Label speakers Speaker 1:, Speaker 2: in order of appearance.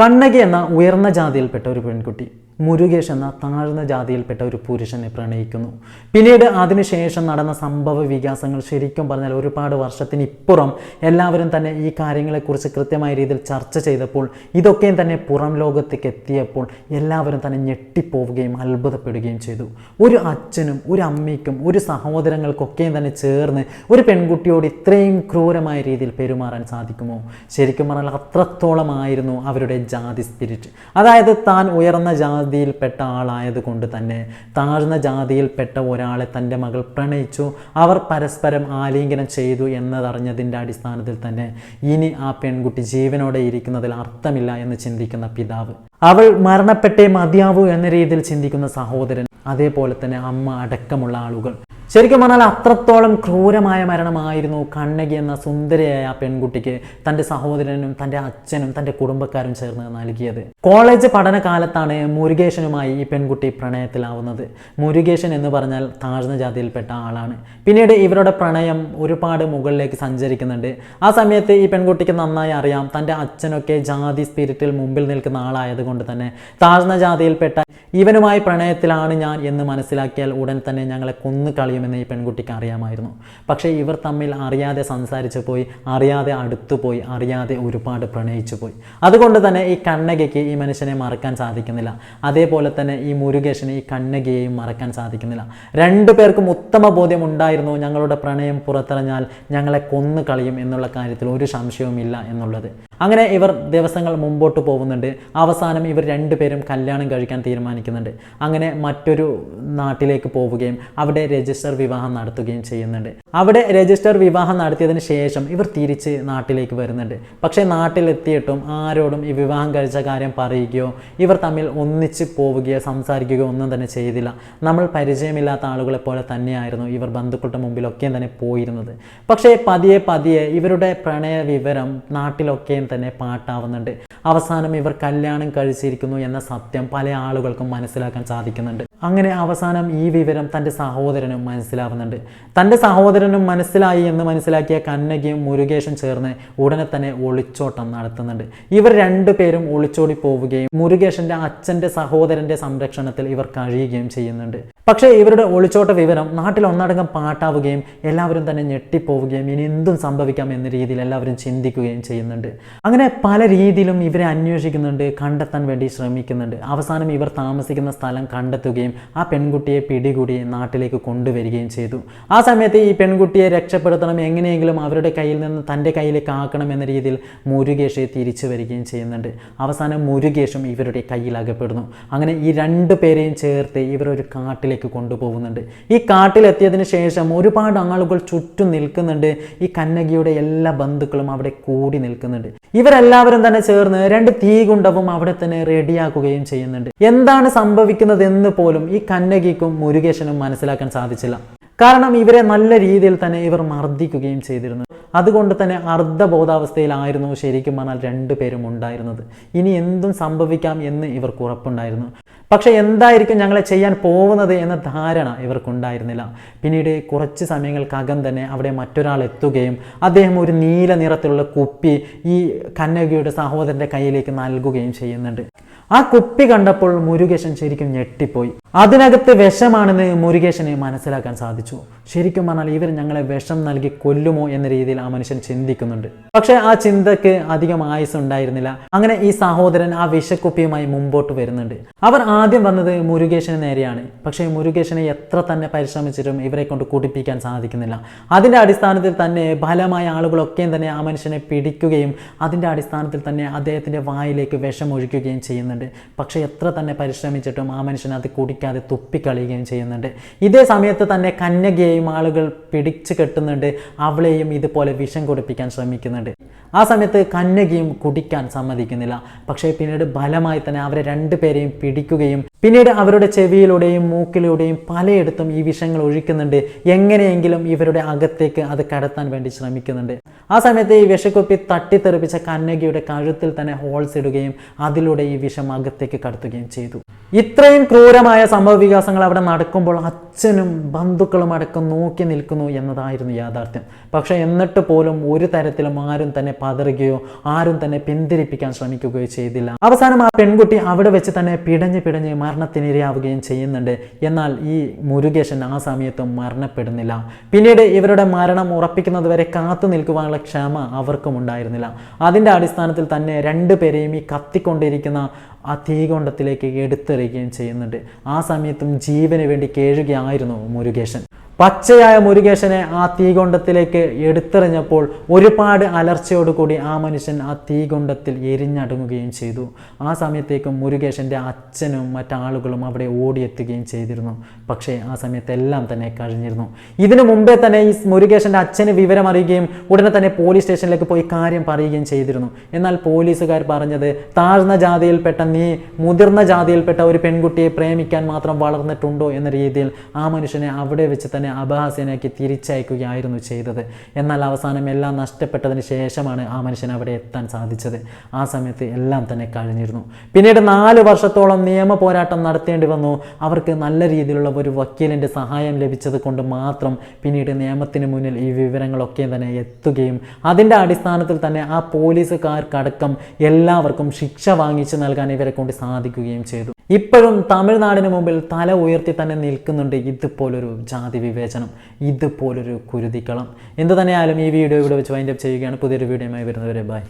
Speaker 1: കണ്ണകി എന്ന ഉയർന്ന ജാതിയിൽപ്പെട്ട ഒരു പെൺകുട്ടി. മുരുകേഷ് എന്ന താഴ്ന്ന ജാതിയിൽപ്പെട്ട ഒരു പുരുഷനെ പ്രണയിക്കുന്നു. പിന്നീട് അതിനുശേഷം നടന്ന സംഭവ വികാസങ്ങൾ ശരിക്കും പറഞ്ഞാൽ ഒരുപാട് വർഷത്തിന് ഇപ്പുറം എല്ലാവരും തന്നെ ഈ കാര്യങ്ങളെക്കുറിച്ച് കൃത്യമായ രീതിയിൽ ചർച്ച ചെയ്തപ്പോൾ ഇതൊക്കെയും തന്നെ പുറം ലോകത്തേക്ക് എത്തിയപ്പോൾ എല്ലാവരും തന്നെ ഞെട്ടിപ്പോവുകയും അത്ഭുതപ്പെടുകയും ചെയ്തു. ഒരു അച്ഛനും ഒരു അമ്മയ്ക്കും ഒരു സഹോദരങ്ങൾക്കൊക്കെയും തന്നെ ചേർന്ന് ഒരു പെൺകുട്ടിയോട് ഇത്രയും ക്രൂരമായ രീതിയിൽ പെരുമാറാൻ സാധിക്കുമോ? ശരിക്കും പറഞ്ഞാൽ അത്രത്തോളമായിരുന്നു അവരുടെ ജാതി സ്പിരിറ്റ്. അതായത് താൻ ഉയർന്ന ജാതിയിൽപ്പെട്ട ആളായതുകൊണ്ട് തന്നെ താഴ്ന്ന ജാതിയിൽപ്പെട്ട ഒരാളെ തന്റെ മകൾ പ്രണയിച്ചു. അവർ പരസ്പരം ആലിംഗനം ചെയ്തു എന്നതറിഞ്ഞതിന്റെ അടിസ്ഥാനത്തിൽ തന്നെ ഇനി ആ പെൺകുട്ടി ജീവനോടെ ഇരിക്കുന്നതിൽ അർത്ഥമില്ല എന്ന് ചിന്തിക്കുന്ന പിതാവ്. അവൾ മരണപ്പെട്ടേ മതിയാവൂ എന്ന രീതിയിൽ ചിന്തിക്കുന്ന സഹോദരൻ അതേപോലെ തന്നെ അമ്മ അടക്കമുള്ള ആളുകൾ. ശരിക്കും പറഞ്ഞാൽ അത്രത്തോളം ക്രൂരമായ മരണമായിരുന്നു കണ്ണകി എന്ന സുന്ദരിയായ ആ പെൺകുട്ടിക്ക് തന്റെ സഹോദരനും തന്റെ അച്ഛനും തന്റെ കുടുംബക്കാരും ചേർന്ന് നൽകിയത്. കോളേജ് പഠനകാലത്താണ് മുരുകേശനുമായി ഈ പെൺകുട്ടി പ്രണയത്തിലാവുന്നത്. മുരുകേശൻ എന്ന് പറഞ്ഞാൽ താഴ്ന്ന ജാതിയിൽപ്പെട്ട ആളാണ്. പിന്നീട് ഇവരുടെ പ്രണയം ഒരുപാട് മുകളിലേക്ക് സഞ്ചരിക്കുന്നുണ്ട്. ആ സമയത്ത് ഈ പെൺകുട്ടിക്ക് നന്നായി അറിയാം തന്റെ അച്ഛനൊക്കെ ജാതി സ്പിരിറ്റിൽ മുമ്പിൽ നിൽക്കുന്ന ആളായതുകൊണ്ട് തന്നെ താഴ്ന്ന ജാതിയിൽപ്പെട്ട ഇവനുമായി പ്രണയത്തിലാണ് ഞാൻ എന്ന് മനസ്സിലാക്കിയാൽ ഉടൻ തന്നെ ഞങ്ങളെ കൊന്നു കളയുമെന്ന് ഈ പെൺകുട്ടിക്ക് അറിയാമായിരുന്നു. പക്ഷേ ഇവർ തമ്മിൽ അറിയാതെ സംസാരിച്ചു പോയി അറിയാതെ അടുത്തു പോയി അറിയാതെ ഒരുപാട് പ്രണയിച്ചു പോയി. അതുകൊണ്ട് തന്നെ ഈ കണ്ണകയ്ക്ക് ഈ മനുഷ്യനെ മറക്കാൻ സാധിക്കുന്നില്ല. അതേപോലെ തന്നെ ഈ മുരുകേശന് ഈ കണ്ണകയെയും മറക്കാൻ സാധിക്കുന്നില്ല. രണ്ടു പേർക്കും ഉത്തമ ബോധ്യം ഉണ്ടായിരുന്നു ഞങ്ങളുടെ പ്രണയം പുറത്തിറഞ്ഞാൽ ഞങ്ങളെ കൊന്നു കളയും എന്നുള്ള കാര്യത്തിൽ ഒരു സംശയവുമില്ല എന്നുള്ളത്. അങ്ങനെ ഇവർ ദിവസങ്ങൾ മുമ്പോട്ട് പോകുന്നുണ്ട്. അവസാനം ഇവർ രണ്ടുപേരും കല്യാണം കഴിക്കാൻ തീരുമാനിക്കുന്നുണ്ട്. അങ്ങനെ മറ്റൊരു നാട്ടിലേക്ക് പോവുകയും അവിടെ രജിസ്റ്റർ വിവാഹം നടത്തുകയും ചെയ്യുന്നുണ്ട്. അവിടെ രജിസ്റ്റർ വിവാഹം നടത്തിയതിന് ശേഷം ഇവർ തിരിച്ച് നാട്ടിലേക്ക് വരുന്നുണ്ട്. പക്ഷേ നാട്ടിലെത്തിയിട്ടും ആരോടും ഈ വിവാഹം കഴിച്ച കാര്യം പറയുകയോ ഇവർ തമ്മിൽ ഒന്നിച്ച് പോവുകയോ സംസാരിക്കുകയോ ഒന്നും തന്നെ ചെയ്തില്ല. നമ്മൾ പരിചയമില്ലാത്ത ആളുകളെ പോലെ തന്നെയായിരുന്നു ഇവർ ബന്ധുക്കളുടെ മുമ്പിലൊക്കെയും തന്നെ പോയിരുന്നത്. പക്ഷേ പതിയെ പതിയെ ഇവരുടെ പ്രണയ വിവരം നാട്ടിലൊക്കെയും തന്നെ പാട്ടാവുന്നുണ്ട്. അവസാനം ഇവർ കല്യാണം കഴിച്ചിരിക്കുന്നു എന്ന സത്യം പല ആളുകൾക്കും മനസ്സിലാക്കാൻ സാധിക്കുന്നുണ്ട്. അങ്ങനെ അവസാനം ഈ വിവരം തന്റെ സഹോദരനും മനസ്സിലാവുന്നുണ്ട്. തന്റെ സഹോദരനും മനസ്സിലായി എന്ന് മനസ്സിലാക്കിയ കന്നകയും മുരുകേഷും ചേർന്ന് ഉടനെ തന്നെ ഒളിച്ചോട്ടം നടത്തുന്നുണ്ട്. ഇവർ രണ്ടുപേരും ഒളിച്ചോടി പോവുകയും മുരുകേഷന്റെ അച്ഛന്റെ സഹോദരന്റെ സംരക്ഷണത്തിൽ ഇവർ കഴിയുകയും ചെയ്യുന്നുണ്ട്. പക്ഷേ ഇവരുടെ ഒളിച്ചോട്ട വിവരം നാട്ടിൽ ഒന്നടങ്കം പാട്ടാവുകയും എല്ലാവരും തന്നെ ഞെട്ടിപ്പോവുകയും ഇനി എന്തും സംഭവിക്കാം എന്ന രീതിയിൽ എല്ലാവരും ചിന്തിക്കുകയും ചെയ്യുന്നുണ്ട്. അങ്ങനെ പല രീതിയിലും ഇവരെ അന്വേഷിക്കുന്നുണ്ട് കണ്ടെത്താൻ വേണ്ടി ശ്രമിക്കുന്നുണ്ട്. അവസാനം ഇവർ താമസിക്കുന്ന സ്ഥലം കണ്ടെത്തുകയും ആ പെൺകുട്ടിയെ പിടികൂടി നാട്ടിലേക്ക് കൊണ്ടുവരികയും ചെയ്തു. ആ സമയത്ത് ഈ പെൺകുട്ടിയെ രക്ഷപ്പെടുത്തണം എങ്ങനെയെങ്കിലും അവരുടെ കയ്യിൽ നിന്ന് തന്റെ കയ്യിലേക്ക് ആക്കണം എന്ന രീതിയിൽ മുരുകേഷ് തിരിച്ചു വരികയും ചെയ്യുന്നുണ്ട്. അവസാനം മുരുകേഷും ഇവരുടെ കയ്യിൽ അകപ്പെടുന്നു. അങ്ങനെ ഈ രണ്ട് പേരെയും ചേർത്ത് ഇവരൊരു കാട്ടിലേക്ക് കൊണ്ടുപോകുന്നുണ്ട്. ഈ കാട്ടിലെത്തിയതിന് ശേഷം ഒരുപാട് ആളുകൾ ചുറ്റും നിൽക്കുന്നുണ്ട്. ഈ കന്നകിയുടെ എല്ലാ ബന്ധുക്കളും അവിടെ കൂടി നിൽക്കുന്നുണ്ട്. ഇവരെല്ലാവരും തന്നെ ചേർന്ന് രണ്ട് തീകുണ്ടവും അവിടെ തന്നെ റെഡിയാക്കുകയും ചെയ്യുന്നുണ്ട്. എന്താണ് സംഭവിക്കുന്നത് എന്ന് പോലും ഈ കന്നകിക്കും മുരുകേശനും മനസ്സിലാക്കാൻ സാധിച്ചില്ല. കാരണം ഇവരെ നല്ല രീതിയിൽ തന്നെ ഇവർ മർദ്ദിക്കുകയും ചെയ്തിരുന്നു. അതുകൊണ്ട് തന്നെ അർദ്ധബോധാവസ്ഥയിലായിരുന്നു ശരിക്കും പറഞ്ഞാൽ രണ്ടുപേരും ഉണ്ടായിരുന്നത്. ഇനി എന്തും സംഭവിക്കാം എന്ന് ഇവർക്ക് ഉറപ്പുണ്ടായിരുന്നു. പക്ഷേ എന്തായിരിക്കും ഞങ്ങളെ ചെയ്യാൻ പോകുന്നത് എന്ന ധാരണ ഇവർക്കുണ്ടായിരുന്നില്ല. പിന്നീട് കുറച്ച് സമയങ്ങൾക്കകം തന്നെ അവിടെ മറ്റൊരാൾ എത്തുകയും അദ്ദേഹം ഒരു നീല നിറത്തിലുള്ള കുപ്പി ഈ കന്നകിയുടെ സഹോദരന്റെ കയ്യിലേക്ക് നൽകുകയും ചെയ്യുന്നുണ്ട്. ആ കുപ്പി കണ്ടപ്പോൾ മുരുകേശൻ ശരിക്കും ഞെട്ടിപ്പോയി. അതിനകത്ത് വിഷമാണെന്ന് മുരുകേശന് മനസ്സിലാക്കാൻ സാധിച്ചു. ശരിക്കും പറഞ്ഞാൽ ഇവർ ഞങ്ങളെ വിഷം നൽകി കൊല്ലുമോ എന്ന രീതിയിൽ ആ മനുഷ്യൻ ചിന്തിക്കുന്നുണ്ട്. പക്ഷെ ആ ചിന്തക്ക് അധികം ആയുസ് ഉണ്ടായിരുന്നില്ല. അങ്ങനെ ഈ സഹോദരൻ ആ വിഷക്കുപ്പിയുമായി മുമ്പോട്ട് വരുന്നുണ്ട്. അവർ ആദ്യം വന്നത് മുരുകേശന് നേരെയാണ്. പക്ഷേ മുരുകേശനെ എത്ര തന്നെ പരിശ്രമിച്ചിട്ടും ഇവരെ കൊണ്ട് കുടിപ്പിക്കാൻ സാധിക്കുന്നില്ല. അതിന്റെ അടിസ്ഥാനത്തിൽ തന്നെ ഫലമായ ആളുകളൊക്കെയും തന്നെ ആ മനുഷ്യനെ പിടിക്കുകയും അതിന്റെ അടിസ്ഥാനത്തിൽ തന്നെ അദ്ദേഹത്തിന്റെ വായിലേക്ക് വിഷം ഒഴിക്കുകയും ചെയ്യുന്നുണ്ട്. പക്ഷേ എത്ര തന്നെ പരിശ്രമിച്ചിട്ടും ആ മനുഷ്യൻ അത് കുടിക്കാതെ തുപ്പിക്കളയുകയും ചെയ്യുന്നുണ്ട്. ഇതേ സമയത്ത് തന്നെ കന്യകയെയും ആളുകൾ പിടിച്ചു കെട്ടുന്നുണ്ട്. അവളെയും ഇതുപോലെ വിഷം കുടിപ്പിക്കാൻ ശ്രമിക്കുന്നുണ്ട്. ആ സമയത്ത് കന്യകയും കുടിക്കാൻ സമ്മതിക്കുന്നില്ല. പക്ഷേ പിന്നീട് ബലമായി തന്നെ അവരെ രണ്ടുപേരെയും പിടിക്കുകയും പിന്നീട് അവരുടെ ചെവിയിലൂടെയും മൂക്കിലൂടെയും പലയിടത്തും ഈ വിഷങ്ങൾ ഒഴിക്കുന്നുണ്ട്. എങ്ങനെയെങ്കിലും ഇവരുടെ അകത്തേക്ക് അത് കടത്താൻ വേണ്ടി ശ്രമിക്കുന്നുണ്ട്. ആ സമയത്ത് ഈ വിഷക്കുപ്പി തട്ടിത്തെറിപ്പിച്ച കന്നകിയുടെ കഴുത്തിൽ തന്നെ ഹോൾസ് ഇടുകയും അതിലൂടെ ഈ വിഷം അകത്തേക്ക് കടത്തുകയും ചെയ്തു. ഇത്രയും ക്രൂരമായ സംഭവ വികാസങ്ങൾ അവിടെ നടക്കുമ്പോൾ അച്ഛനും ബന്ധുക്കളും അടക്കം നോക്കി നിൽക്കുന്നു എന്നതായിരുന്നു യാഥാർത്ഥ്യം. പക്ഷേ എന്നിട്ട് പോലും ഒരു തരത്തിലും ആരും തന്നെ പതറുകയോ ആരും തന്നെ പിന്തിരിപ്പിക്കാൻ ശ്രമിക്കുകയോ ചെയ്തില്ല. അവസാനം ആ പെൺകുട്ടി അവിടെ വെച്ച് തന്നെ പിടഞ്ഞ് പിടഞ്ഞ് മരണത്തിനിരയാവുകയും ചെയ്യുന്നുണ്ട്. എന്നാൽ ഈ മുരുകേശൻ ആ സമയത്തും മരണപ്പെടുന്നില്ല. പിന്നീട് ഇവരുടെ മരണം ഉറപ്പിക്കുന്നത് വരെ കാത്തു നിൽക്കുവാനുള്ള ക്ഷമ അവർക്കും ഉണ്ടായിരുന്നില്ല. അതിന്റെ അടിസ്ഥാനത്തിൽ തന്നെ രണ്ടുപേരെയും ഈ കത്തിക്കൊണ്ടിരിക്കുന്ന ആ തീകൊണ്ടത്തിലേക്ക് എടുത്തെറിയുകയും ചെയ്യുന്നുണ്ട്. ആ സമയത്തും ജീവന് വേണ്ടി കേഴുകയായിരുന്നു മുരുകേശൻ. പച്ചയായ മുരുകേശനെ ആ തീകൊണ്ടത്തിലേക്ക് എടുത്തെറിഞ്ഞപ്പോൾ ഒരുപാട് അലർച്ചയോടുകൂടി ആ മനുഷ്യൻ ആ തീകൊണ്ടത്തിൽ എരിഞ്ഞടങ്ങുകയും ചെയ്തു. ആ സമയത്തേക്കും മുരുകേശന്റെ അച്ഛനും മറ്റാളുകളും അവിടെ ഓടിയെത്തുകയും ചെയ്തിരുന്നു. പക്ഷേ ആ സമയത്ത് എല്ലാം തന്നെ കഴിഞ്ഞിരുന്നു. ഇതിനു മുമ്പേ തന്നെ ഈ മുരുകേശന്റെ അച്ഛന് വിവരം അറിയുകയും ഉടനെ തന്നെ പോലീസ് സ്റ്റേഷനിലേക്ക് പോയി കാര്യം പറയുകയും ചെയ്തിരുന്നു. എന്നാൽ പോലീസുകാർ പറഞ്ഞത് താഴ്ന്ന ജാതിയിൽപ്പെട്ട നീ മുതിർന്ന ജാതിയിൽപ്പെട്ട ഒരു പെൺകുട്ടിയെ പ്രേമിക്കാൻ മാത്രം വളർന്നിട്ടുണ്ടോ? എന്ന രീതിയിൽ ആ മനുഷ്യനെ അവിടെ വെച്ച് തന്നെ അപഹാസ്യനാക്കി തിരിച്ചയക്കുകയായിരുന്നു ചെയ്തത്. എന്നാൽ അവസാനം എല്ലാം നഷ്ടപ്പെട്ടതിന് ശേഷമാണ് ആ മനുഷ്യൻ അവിടെ എത്താൻ സാധിച്ചത്. ആ സമയത്ത് എല്ലാം തന്നെ കഴിഞ്ഞിരുന്നു. പിന്നീട് നാല് വർഷത്തോളം നിയമ പോരാട്ടം നടത്തേണ്ടി വന്നു. അവർക്ക് നല്ല രീതിയിലുള്ള ഒരു വക്കീലിന്റെ സഹായം ലഭിച്ചത് കൊണ്ട് മാത്രം പിന്നീട് നിയമത്തിന് മുന്നിൽ ഈ വിവരങ്ങളൊക്കെ തന്നെ എത്തുകയും അതിന്റെ അടിസ്ഥാനത്തിൽ തന്നെ ആ പോലീസുകാർക്കടക്കം എല്ലാവർക്കും ശിക്ഷ വാങ്ങിച്ചു നൽകാൻ ഇവരെ കൊണ്ട് സാധിക്കുകയും ചെയ്തു. ഇപ്പോഴും തമിഴ്നാടിന് മുമ്പിൽ തല ഉയർത്തി തന്നെ നിൽക്കുന്നുണ്ട് ഇതുപോലൊരു ജാതി വിവേചനം ഇതുപോലൊരു കുരുതിക്കളം. എന്ത് തന്നെയായാലും ഈ വീഡിയോ ഇവിടെ വെച്ച് വൈൻഡപ്പ് ചെയ്യുകയാണ്. പുതിയൊരു വീഡിയോയുമായി വരുന്നവരെ ബൈ